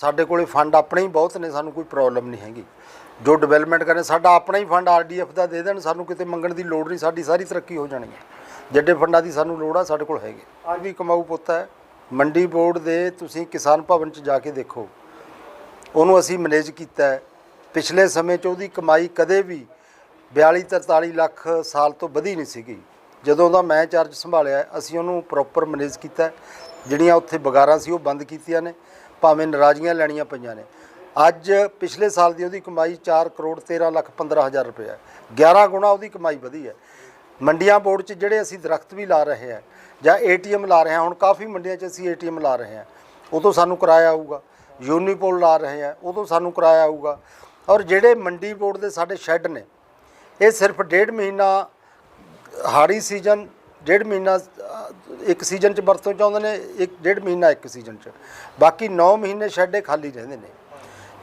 ਸਾਡੇ ਕੋਲੇ ਫੰਡ ਆਪਣੇ ਹੀ ਬਹੁਤ ਨੇ, ਸਾਨੂੰ ਕੋਈ ਪ੍ਰੋਬਲਮ ਨਹੀਂ ਹੈਗੀ। ਜੋ ਡਿਵੈਲਪਮੈਂਟ ਕਰਨੇ ਸਾਡਾ ਆਪਣਾ ਹੀ ਫੰਡ ਆਰਡੀਐਫ ਦਾ ਦੇ ਦੇਣ, ਸਾਨੂੰ ਕਿਤੇ ਮੰਗਣ ਦੀ ਲੋੜ ਨਹੀਂ, ਸਾਡੀ ਸਾਰੀ ਤਰੱਕੀ ਹੋ ਜਾਣੀ ਹੈ। ਜੱਡੇ ਫੰਡਾਂ ਦੀ ਸਾਨੂੰ ਲੋੜ ਆ, ਸਾਡੇ ਕੋਲ ਹੈਗੇ। ਅੱਜ ਵੀ ਕਮਾਊ ਪੁੱਤ ਹੈ। ਮੰਡੀ ਬੋਰਡ ਦੇ ਤੁਸੀਂ ਕਿਸਾਨ ਭਵਨ 'ਚ ਜਾ ਕੇ ਦੇਖੋ। ਉਹਨੂੰ ਅਸੀਂ ਮੈਨੇਜ ਕੀਤਾ ਪਿਛਲੇ ਸਮੇਂ 'ਚ ਉਹਦੀ ਕਮਾਈ ਕਦੇ ਵੀ 42 43 ਲੱਖ ਸਾਲ ਤੋਂ ਵਧੀ ਨਹੀਂ ਸੀਗੀ। ਜਦੋਂ ਦਾ ਮੈਂ ਚਾਰਜ ਸੰਭਾਲਿਆ, ਅਸੀਂ ਉਹਨੂੰ ਪ੍ਰੋਪਰ ਮੈਨੇਜ ਕੀਤਾ ਜਿਹੜੀਆਂ ਉੱਥੇ ਬਗਾਰਾਂ ਸੀ, ਉਹ ਬੰਦ ਕੀਤੀਆਂ ਨੇ। ਭਾਵੇਂ ਨਾਰਾਜ਼ਗੀਆਂ ਲੈਣੀਆਂ ਪਈਆਂ ਨੇ। ਅੱਜ ਪਿਛਲੇ ਸਾਲ ਦੀ ਉਹਦੀ ਕਮਾਈ 4 ਕਰੋੜ 13 ਲੱਖ 15 ਹਜ਼ਾਰ ਰੁਪਏ ਹੈ। 11 ਗੁਣਾ ਉਹਦੀ ਕਮਾਈ ਵਧੀ ਹੈ। ਮੰਡੀਆਂ ਬੋਰਡ 'ਚ ਜਿਹੜੇ ਅਸੀਂ ਦਰਖਤ ਵੀ ਲਾ ਰਹੇ ਹਾਂ ਜਾਂ ਏਟੀਐਮ ਲਾ ਰਹੇ ਹਾਂ ਹੁਣ ਕਾਫੀ ਮੰਡੀਆਂ 'ਚ ਅਸੀਂ ਏਟੀਐਮ ਲਾ ਰਹੇ ਹਾਂ ਉਦੋਂ ਸਾਨੂੰ ਕਿਰਾਇਆ ਆਊਗਾ। ਯੂਨੀਪੋਲ ਲਾ ਰਹੇ ਹਾਂ ਉਦੋਂ ਸਾਨੂੰ ਕਿਰਾਇਆ ਆਊਗਾ। ਔਰ ਜਿਹੜੇ ਮੰਡੀ ਬੋਰਡ ਦੇ ਸਾਡੇ ਸ਼ੈੱਡ ਨੇ, ਇਹ ਸਿਰਫ ਡੇਢ ਮਹੀਨਾ ਹਾੜੀ ਸੀਜ਼ਨ, ਡੇਢ ਮਹੀਨਾ ਇੱਕ ਸੀਜ਼ਨ 'ਚ ਵਰਤੋਂ ਚਾਹੁੰਦੇ ਨੇ, ਇੱਕ ਡੇਢ ਮਹੀਨਾ ਇੱਕ ਸੀਜ਼ਨ 'ਚ। ਬਾਕੀ 9 ਮਹੀਨੇ ਸ਼ੈੱਡੇ ਖਾਲੀ ਰਹਿੰਦੇ ਨੇ।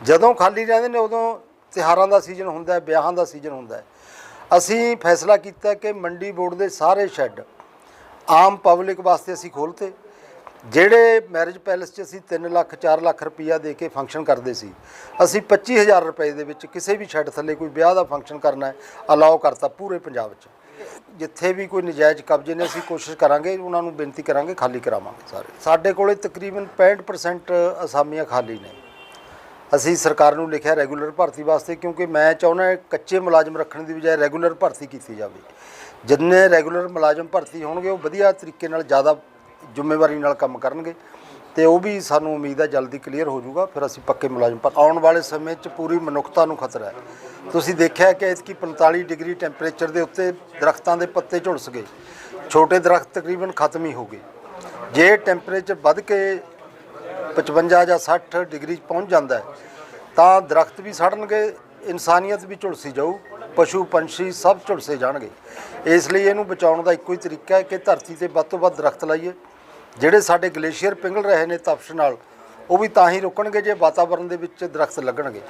ਜਦੋਂ ਖਾਲੀ ਰਹਿੰਦੇ ਨੇ, ਉਦੋਂ ਤਿਉਹਾਰਾਂ ਦਾ ਸੀਜ਼ਨ ਹੁੰਦਾ ਵਿਆਹਾਂ ਦਾ ਸੀਜ਼ਨ ਹੁੰਦਾ ਅਸੀਂ ਫੈਸਲਾ ਕੀਤਾ ਕਿ ਮੰਡੀ ਬੋਰਡ ਦੇ ਸਾਰੇ ਸ਼ੈੱਡ ਆਮ ਪਬਲਿਕ ਵਾਸਤੇ ਅਸੀਂ ਖੋਲ੍ਹਤੇ। ਜਿਹੜੇ ਮੈਰਿਜ ਪੈਲੇਸ 'ਚ ਅਸੀਂ 3 ਲੱਖ 4 ਲੱਖ ਰੁਪਈਆ ਦੇ ਕੇ ਫੰਕਸ਼ਨ ਕਰਦੇ ਸੀ, ਅਸੀਂ 25000 ਰੁਪਏ ਦੇ ਵਿੱਚ ਕਿਸੇ ਵੀ ਸ਼ੈੱਡ ਥੱਲੇ ਕੋਈ ਵਿਆਹ ਦਾ ਫੰਕਸ਼ਨ ਕਰਨਾ ਹੈ ਅਲਾਉ ਕਰਤਾ ਪੂਰੇ ਪੰਜਾਬ 'ਚ। ਜਿੱਥੇ ਵੀ ਕੋਈ ਨਜਾਇਜ਼ ਕਬਜ਼ੇ ਨੇ, ਅਸੀਂ ਕੋਸ਼ਿਸ਼ ਕਰਾਂਗੇ, ਉਹਨਾਂ ਨੂੰ ਬੇਨਤੀ ਕਰਾਂਗੇ, ਖਾਲੀ ਕਰਾਵਾਂਗੇ ਸਾਰੇ। ਸਾਡੇ ਕੋਲੇ ਤਕਰੀਬਨ 65% ਅਸਾਮੀਆਂ ਖਾਲੀ ਨੇ। ਅਸੀਂ ਸਰਕਾਰ ਨੂੰ ਲਿਖਿਆ ਰੈਗੂਲਰ ਭਰਤੀ ਵਾਸਤੇ ਕਿਉਂਕਿ ਮੈਂ ਚਾਹੁੰਦਾ ਕੱਚੇ ਮੁਲਾਜ਼ਮ ਰੱਖਣ ਦੀ ਬਜਾਏ ਰੈਗੂਲਰ ਭਰਤੀ ਕੀਤੀ ਜਾਵੇ। ਜਿੰਨੇ ਰੈਗੂਲਰ ਮੁਲਾਜ਼ਮ ਭਰਤੀ ਹੋਣਗੇ, ਉਹ ਵਧੀਆ ਤਰੀਕੇ ਨਾਲ ਜ਼ਿਆਦਾ ਜ਼ਿੰਮੇਵਾਰੀ ਨਾਲ ਕੰਮ ਕਰਨਗੇ ਤੇ ਉਹ ਵੀ ਸਾਨੂੰ ਉਮੀਦ ਹੈ ਜਲਦੀ ਕਲੀਅਰ ਹੋ ਜਾਊਗਾ, ਫਿਰ ਅਸੀਂ ਪੱਕੇ ਮੁਲਾਜ਼ਮ ਪਰ ਆਉਣ ਵਾਲੇ ਸਮੇਂ 'ਚ ਪੂਰੀ ਮਨੁੱਖਤਾ ਨੂੰ ਖਤਰਾ ਹੈ। ਤੁਸੀਂ ਦੇਖਿਆ ਕਿ ਇਸਕੀ 45 ਡਿਗਰੀ ਟੈਂਪਰੇਚਰ ਦੇ ਉੱਤੇ ਦਰਖਤਾਂ ਦੇ ਪੱਤੇ ਝੁਲਸ ਗਏ। ਛੋਟੇ ਦਰਖਤ ਤਕਰੀਬਨ ਖਤਮ ਹੀ ਹੋ ਗਏ। ਜੇ ਟੈਂਪਰੇਚਰ ਵੱਧ ਕੇ 55 ਜਾਂ 60 ਡਿਗਰੀ 'ਚ ਪਹੁੰਚ ਜਾਂਦਾ ਹੈ, ਤਾਂ ਦਰਖਤ ਵੀ ਸੜਨਗੇ, ਇਨਸਾਨੀਅਤ ਵੀ ਝੁਲਸੀ ਜਾਊ, ਪਸ਼ੂ, ਪੰਛੀ ਸਭ ਝੁਲਸੇ ਜਾਣਗੇ। ਇਸ ਲਈ ਇਹਨੂੰ ਬਚਾਉਣ ਦਾ ਇੱਕੋ ਹੀ ਤਰੀਕਾ ਹੈ ਕਿ ਧਰਤੀ ਤੇ ਵੱਧ ਤੋਂ ਵੱਧ ਦਰਖਤ ਲਾਈਏ। ਜਿਹੜੇ ਸਾਡੇ ਗਲੇਸ਼ੀਅਰ ਪਿੰਗਲ ਰਹੇ ਨੇ ਤਪਸ਼ ਨਾਲ, ਉਹ ਵੀ ਤਾਂ ਹੀ ਰੁਕਣਗੇ ਜੇ ਵਾਤਾਵਰਣ ਦੇ ਵਿੱਚ ਦਰਖਤ ਲੱਗਣਗੇ।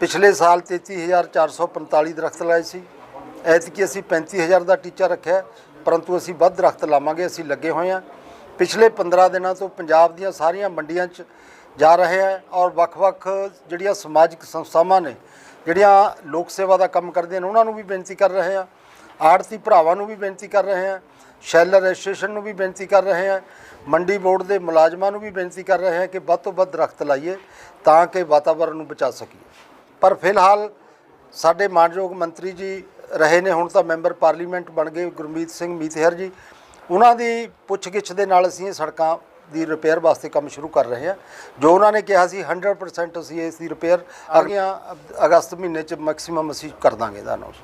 ਪਿਛਲੇ ਸਾਲ 33445 ਦਰਖਤ ਲਾਏ ਸੀ। ਐਤਕੀ ਅਸੀਂ 35000 ਦਾ ਟੀਚਾ ਰੱਖਿਆ, ਪਰੰਤੂ ਅਸੀਂ ਵੱਧ ਦਰਖਤ ਲਾਵਾਂਗੇ, ਅਸੀਂ ਲੱਗੇ ਹੋਏ ਹਾਂ। ਪਿਛਲੇ 15 ਦਿਨਾਂ ਤੋਂ ਪੰਜਾਬ ਦੀਆਂ ਸਾਰੀਆਂ ਮੰਡੀਆਂ 'ਚ ਜਾ ਰਹੇ ਹੈ ਔਰ ਵੱਖ-ਵੱਖ ਜਿਹੜੀਆਂ ਸਮਾਜਿਕ ਸੰਸਥਾਵਾਂ ਨੇ, ਜਿਹੜੀਆਂ ਲੋਕ ਸੇਵਾ ਦਾ ਕੰਮ ਕਰਦੀਆਂ ਨੇ, ਉਹਨਾਂ ਨੂੰ ਵੀ ਬੇਨਤੀ ਕਰ ਰਹੇ ਹਾਂ। ਆੜਤੀ ਭਰਾਵਾਂ ਨੂੰ ਵੀ ਬੇਨਤੀ ਕਰ ਰਹੇ ਹਾਂ ਸ਼ੈਲਰ ਐਸੋਸੀਏਸ਼ਨ ਨੂੰ ਵੀ ਬੇਨਤੀ ਕਰ ਰਹੇ ਹਾਂ, ਮੰਡੀ ਬੋਰਡ ਦੇ ਮੁਲਾਜ਼ਮਾਂ ਨੂੰ ਵੀ ਬੇਨਤੀ ਕਰ ਰਹੇ ਹਾਂ ਕਿ ਵੱਧ ਤੋਂ ਵੱਧ ਦਰਖਤ ਲਾਈਏ ਤਾਂ ਕਿ ਵਾਤਾਵਰਣ ਨੂੰ ਬਚਾ ਸਕੀਏ। ਪਰ ਫਿਲਹਾਲ ਸਾਡੇ ਮਾਨਯੋਗ ਮੰਤਰੀ ਜੀ ਰਹੇ ਨੇ, ਹੁਣ ਤਾਂ ਮੈਂਬਰ ਪਾਰਲੀਮੈਂਟ ਬਣ ਗਏ ਗੁਰਮੀਤ ਸਿੰਘ ਮੀਤਹਿਰ ਜੀ। ਉਹਨਾਂ ਦੀ ਪੁੱਛਗਿੱਛ ਦੇ ਨਾਲ ਅਸੀਂ ਇਹ ਸੜਕਾਂ ਦੀ ਰਿਪੇਅਰ ਵਾਸਤੇ ਕੰਮ ਸ਼ੁਰੂ ਕਰ ਰਹੇ ਹਾਂ। ਜੋ ਉਹਨਾਂ ਨੇ ਕਿਹਾ ਸੀ 100% ਅਸੀਂ ਇਸ ਦੀ ਰਿਪੇਅਰ ਅਗਲੀਆਂ ਅਗਸਤ ਮਹੀਨੇ ਚ ਮੈਕਸਿਮਮ ਅਸੀਂ ਕਰ ਦਾਂਗੇ ਇਹਦਾ ਅਨਾਉਂਸ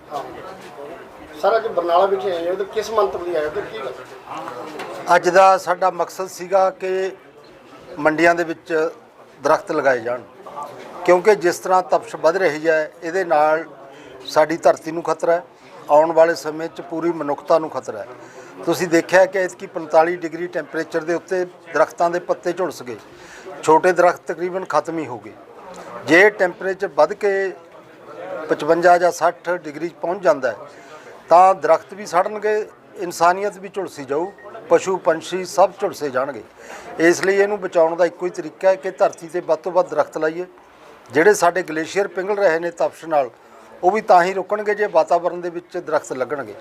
ਸਰ ਅੱਜ ਬਰਨਾਲਾ ਵਿਖੇ ਆਏ ਹੋ ਤੇ ਕਿਸ ਮੰਤਵ ਲਈ ਆਏ ਹੋ ਤੇ ਕੀ ਗੱਲ? ਅੱਜ ਦਾ ਸਾਡਾ ਮਕਸਦ ਸੀਗਾ ਕਿ ਮੰਡੀਆਂ ਦੇ ਵਿੱਚ ਦਰਖਤ ਲਗਾਏ ਜਾਣ। ਕਿਉਂਕਿ ਜਿਸ ਤਰ੍ਹਾਂ ਤਪਸ਼ ਵੱਧ ਰਹੀ ਹੈ ਇਹਦੇ ਨਾਲ ਸਾਡੀ ਧਰਤੀ ਨੂੰ ਖਤਰਾ ਹੈ। ਆਉਣ ਵਾਲੇ ਸਮੇਂ 'ਚ ਪੂਰੀ ਮਨੁੱਖਤਾ ਨੂੰ ਖਤਰਾ ਹੈ। ਤੁਸੀਂ ਦੇਖਿਆ ਕਿ ਇਸकी 45 ਡਿਗਰੀ ਟੈਂਪਰੇਚਰ ਦੇ ਉੱਤੇ ਦਰਖਤਾਂ ਦੇ ਪੱਤੇ ਝੁਲਸ ਗਏ। ਛੋਟੇ ਦਰਖਤ ਤਕਰੀਬਨ ਖਤਮ ਹੀ ਹੋ ਗਏ। ਜੇ ਟੈਂਪਰੇਚਰ ਵੱਧ ਕੇ 55 ਜਾਂ 60 ਡਿਗਰੀ 'ਚ ਪਹੁੰਚ ਜਾਂਦਾ ਤਾਂ ਦਰਖਤ ਵੀ ਸੜਨਗੇ, ਇਨਸਾਨੀਅਤ ਵੀ ਝੁਲਸੀ ਜਾਊ, ਪਸ਼ੂ, ਪੰਛੀ ਸਭ ਝੁਲਸੇ ਜਾਣਗੇ। ਇਸ ਲਈ ਇਹਨੂੰ ਬਚਾਉਣ ਦਾ ਇੱਕੋ ਹੀ ਤਰੀਕਾ ਹੈ ਕਿ ਧਰਤੀ ਤੇ ਵੱਧ ਤੋਂ ਵੱਧ ਦਰਖਤ ਲਾਈਏ। ਜਿਹੜੇ ਸਾਡੇ ਗਲੇਸ਼ੀਅਰ ਪਿਘਲ ਰਹੇ ਨੇ ਤਪਸ਼ ਨਾਲ, ਉਹ ਵੀ ਤਾਂ ਹੀ ਰੁਕਣਗੇ ਜੇ ਵਾਤਾਵਰਣ ਦੇ ਵਿੱਚ ਦਰਖਤ ਲੱਗਣਗੇ।